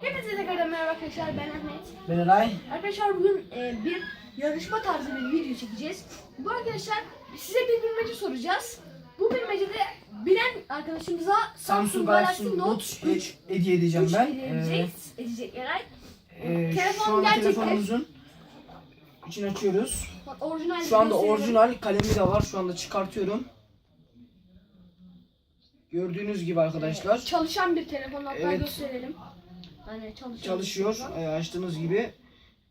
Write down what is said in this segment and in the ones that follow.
Hepinize tekrardan merhaba arkadaşlar ben Ahmet. Ben Eray. Arkadaşlar bugün e, bir yarışma tarzı bir video çekeceğiz. Bu arkadaşlar size bir bilmece soracağız. Bu bilmecede bilen arkadaşımıza Samsung Galaxy Note 3 hediye edeceğim 3 ben. hediye Ee, edecek, edecek Eray. e, Telefon şu anda gerçekten- telefonumuzun içini açıyoruz. Bak, Orijinal Şu anda orijinal kalemi de var. Şu anda çıkartıyorum. Gördüğünüz gibi arkadaşlar Çalışan bir telefon hatta Evet. gösterelim. Çalışan çalışıyor. telefon. Ee, açtığınız gibi.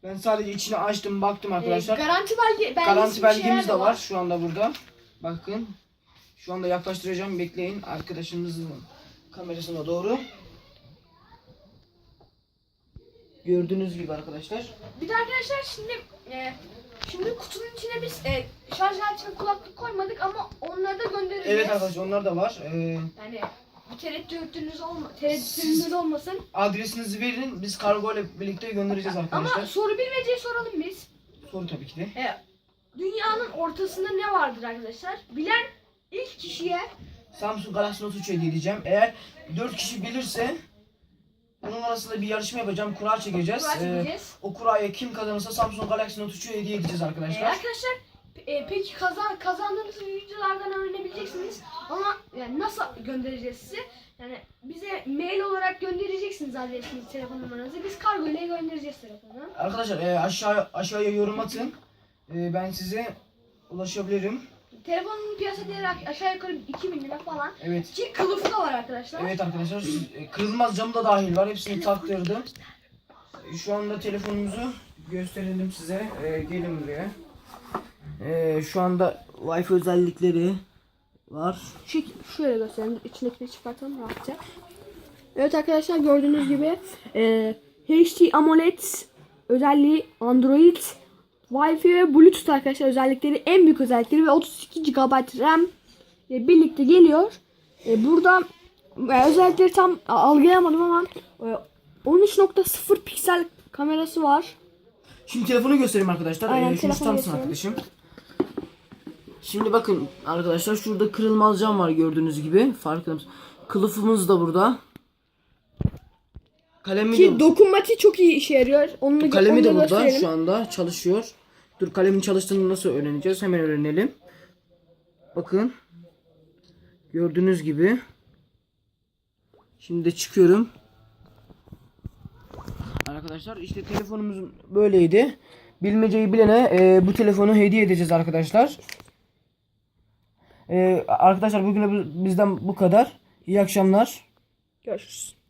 Ben sadece içini açtım baktım E, arkadaşlar. garanti belge, belgesi Garanti belgemiz de var şu anda burada. Bakın. Şu anda yaklaştıracağım. Bekleyin. Arkadaşımızın kamerasına doğru. Gördüğünüz gibi arkadaşlar. Bir de arkadaşlar şimdi e, şimdi kutunun içine biz e, şarj aletine kulaklık koymadık ama onları da göndereceğiz. Evet arkadaşlar onlar da var. Ee, Yani tereddütünüz olma, tereddütünüz olmasın. adresinizi verin. Biz kargo ile birlikte göndereceğiz arkadaşlar. Ama soru bilmeceyi soralım biz. Soru tabii ki de. E, dünyanın ortasında ne vardır arkadaşlar? Bilen ilk kişiye Samsung Galaxy Note 3 hediye edeceğim. Eğer 4 kişi bilirse onun arasında bir yarışma yapacağım. Kura çekeceğiz. kura Ee, çekeceğiz. o kuraya kim kazanırsa Samsung Galaxy Note 3'ü hediye edeceğiz E, arkadaşlar. arkadaşlar e, peki kazan kazandığınız videolardan yani nasıl göndereceğiz size? Yani bize mail olarak göndereceksiniz adresinizi, telefon numaranızı. Biz kargo ile göndereceğiz telefonu. Arkadaşlar e, aşağı aşağıya yorum atın. E, ben size ulaşabilirim. Telefonun piyasa değeri aşağı yukarı 2000 lira falan. Evet. Ki kılıfı da var arkadaşlar. Evet arkadaşlar e, kırılmaz camı da dahil var. Hepsini taktırdım. E, Şu anda telefonumuzu gösterelim size. E, gelin buraya. E, şu anda Wi-Fi özellikleri var. Şu, şöyle göstereyim. İçindekileri çıkartalım rahatça. Evet arkadaşlar gördüğünüz gibi e, HD AMOLED özelliği Android Wi-Fi ve Bluetooth arkadaşlar özellikleri en büyük özellikleri ve 32 GB RAM ile birlikte geliyor. E, burada e, özellikleri tam algılayamadım ama e, 13.0 piksel kamerası var. Şimdi telefonu göstereyim arkadaşlar. Aynen, Ee, telefonu gösterelim. arkadaşım? Şimdi bakın arkadaşlar şurada kırılmaz cam var gördüğünüz gibi. Farkında mısın? Kılıfımız da burada. Kalemi de, Ki dokunmatiği çok iyi işe yarıyor. Onu da, kalemi de da burada gösterelim. şu anda çalışıyor. Dur kalemin çalıştığını nasıl öğreneceğiz? Hemen öğrenelim. Bakın. Gördüğünüz gibi. Şimdi de çıkıyorum. Arkadaşlar işte telefonumuz böyleydi. Bilmeceyi bilene e, bu telefonu hediye edeceğiz arkadaşlar. E, arkadaşlar bugün bizden bu kadar. İyi akşamlar. Görüşürüz.